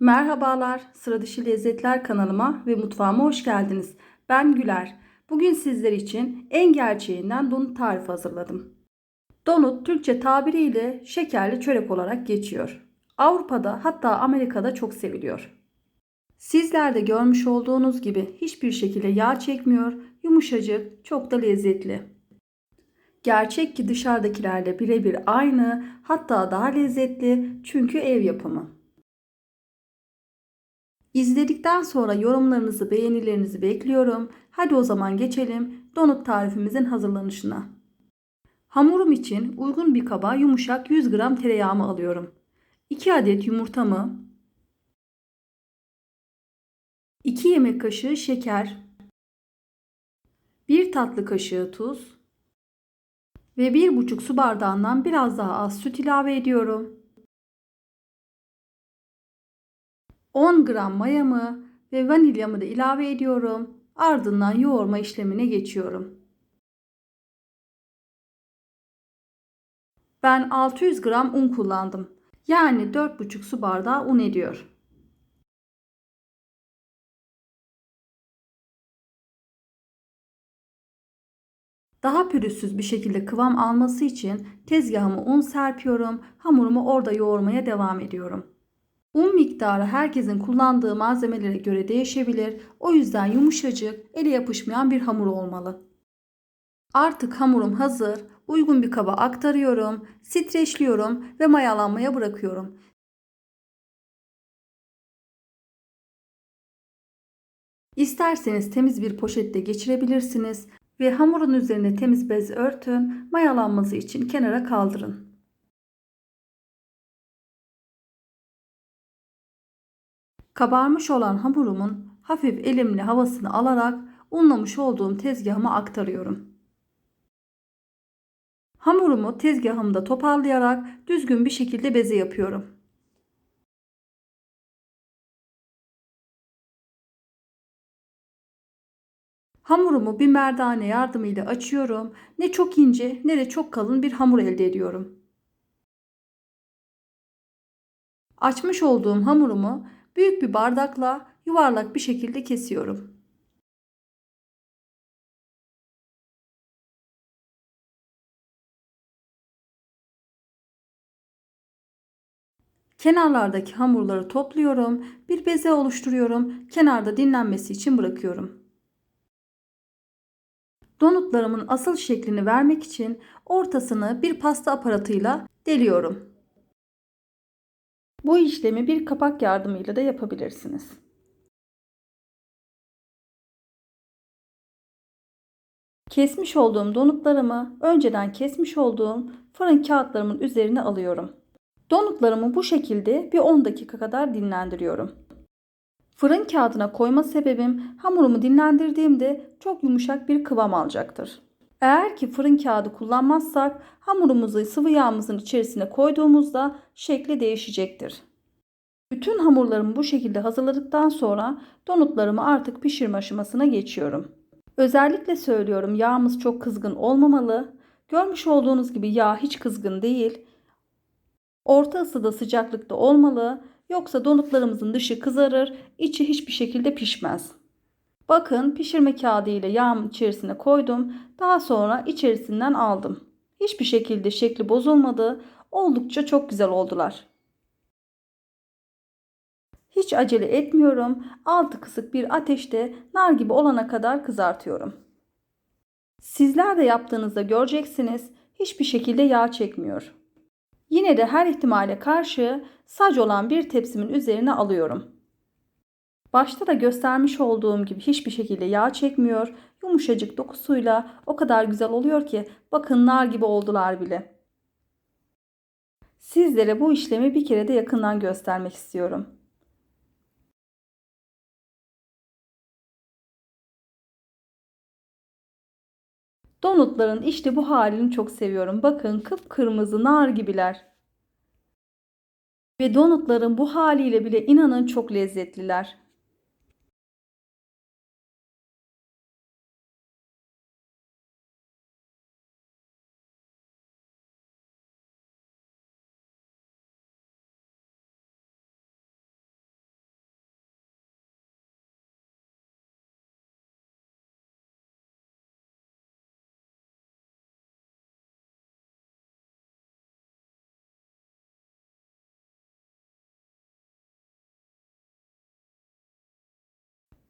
Merhabalar, Sıra Dışı Lezzetler kanalıma ve mutfağıma hoş geldiniz. Ben Güler. Bugün sizler için en gerçeğinden donut tarifi hazırladım. Donut Türkçe tabiriyle şekerli çörek olarak geçiyor. Avrupa'da hatta Amerika'da çok seviliyor. Sizler de görmüş olduğunuz gibi hiçbir şekilde yağ çekmiyor, yumuşacık, çok da lezzetli. Gerçek ki dışarıdakilerle birebir aynı, hatta daha lezzetli çünkü ev yapımı. İzledikten sonra yorumlarınızı, beğenilerinizi bekliyorum. Hadi o zaman geçelim donut tarifimizin hazırlanışına. Hamurum için uygun bir kaba yumuşak 100 gram tereyağımı alıyorum. 2 adet yumurtamı, 2 yemek kaşığı şeker, 1 tatlı kaşığı tuz ve 1,5 su bardağından biraz daha az süt ilave ediyorum. 10 gram mayamı ve vanilyamı da ilave ediyorum. Ardından yoğurma işlemine geçiyorum. Ben 600 gram un kullandım. Yani 4,5 su bardağı un ediyor. Daha pürüzsüz bir şekilde kıvam alması için tezgahıma un serpiyorum. Hamurumu orada yoğurmaya devam ediyorum. Un miktarı herkesin kullandığı malzemelere göre değişebilir. O yüzden yumuşacık, ele yapışmayan bir hamur olmalı. Artık hamurum hazır. Uygun bir kaba aktarıyorum, streçliyorum ve mayalanmaya bırakıyorum. İsterseniz temiz bir poşette geçirebilirsiniz ve hamurun üzerine temiz bez örtün, mayalanması için kenara kaldırın. Kabarmış olan hamurumun hafif elimle havasını alarak unlamış olduğum tezgahıma aktarıyorum. Hamurumu tezgahımda toparlayarak düzgün bir şekilde beze yapıyorum. Hamurumu bir merdane yardımıyla açıyorum. Ne çok ince ne de çok kalın bir hamur elde ediyorum. Açmış olduğum hamurumu büyük bir bardakla yuvarlak bir şekilde kesiyorum. Kenarlardaki hamurları topluyorum. Bir beze oluşturuyorum. Kenarda dinlenmesi için bırakıyorum. Donutlarımın asıl şeklini vermek için ortasını bir pasta aparatıyla deliyorum. Bu işlemi bir kapak yardımıyla da yapabilirsiniz. Kesmiş olduğum donutlarımı önceden kesmiş olduğum fırın kağıtlarımın üzerine alıyorum. Donutlarımı bu şekilde bir 10 dakika kadar dinlendiriyorum. Fırın kağıdına koyma sebebim hamurumu dinlendirdiğimde çok yumuşak bir kıvam alacaktır. Eğer ki fırın kağıdı kullanmazsak hamurumuzu sıvı yağımızın içerisine koyduğumuzda şekli değişecektir. Bütün hamurlarımı bu şekilde hazırladıktan sonra donutlarımı artık pişirme aşamasına geçiyorum. Özellikle söylüyorum yağımız çok kızgın olmamalı. Görmüş olduğunuz gibi yağ hiç kızgın değil. Orta ısıda sıcaklıkta olmalı. Yoksa donutlarımızın dışı kızarır, içi hiçbir şekilde pişmez. Bakın pişirme kağıdı ile yağın içerisine koydum. Daha sonra içerisinden aldım. Hiçbir şekilde şekli bozulmadı. Oldukça çok güzel oldular. Hiç acele etmiyorum. Altı kısık bir ateşte nar gibi olana kadar kızartıyorum. Sizler de yaptığınızda göreceksiniz hiçbir şekilde yağ çekmiyor. Yine de her ihtimale karşı sac olan bir tepsimin üzerine alıyorum. Başta da göstermiş olduğum gibi hiçbir şekilde yağ çekmiyor. Yumuşacık dokusuyla o kadar güzel oluyor ki bakın nar gibi oldular bile. Sizlere bu işlemi bir kere de yakından göstermek istiyorum. Donutların işte bu halini çok seviyorum. Bakın kıpkırmızı nar gibiler. Ve donutların bu haliyle bile inanın çok lezzetliler.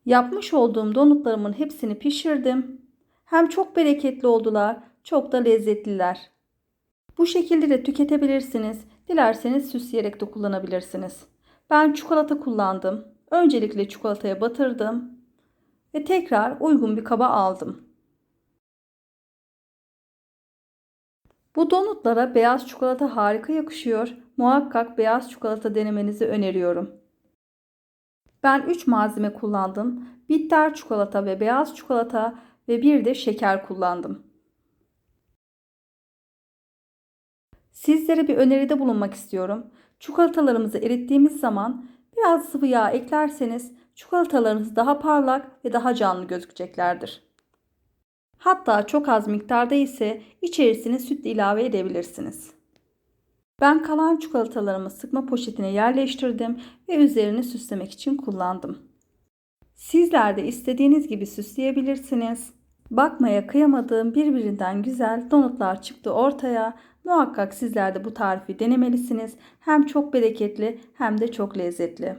Yapmış olduğum donutlarımın hepsini pişirdim. Hem çok bereketli oldular, çok da lezzetliler. Bu şekilde de tüketebilirsiniz. Dilerseniz süsleyerek de kullanabilirsiniz. Ben çikolata kullandım. Öncelikle çikolataya batırdım ve tekrar uygun bir kaba aldım. Bu donutlara beyaz çikolata harika yakışıyor. Muhakkak beyaz çikolata denemenizi öneriyorum. Ben 3 malzeme kullandım. Bitter çikolata ve beyaz çikolata ve bir de şeker kullandım. Sizlere bir öneride bulunmak istiyorum. Çikolatalarımızı erittiğimiz zaman biraz sıvı yağ eklerseniz çikolatalarınız daha parlak ve daha canlı gözükeceklerdir. Hatta çok az miktarda ise içerisine süt ilave edebilirsiniz. Ben kalan çikolatalarımı sıkma poşetine yerleştirdim ve üzerini süslemek için kullandım. Sizler de istediğiniz gibi süsleyebilirsiniz. Bakmaya kıyamadığım birbirinden güzel donutlar çıktı ortaya. Muhakkak sizler de bu tarifi denemelisiniz. Hem çok bereketli hem de çok lezzetli.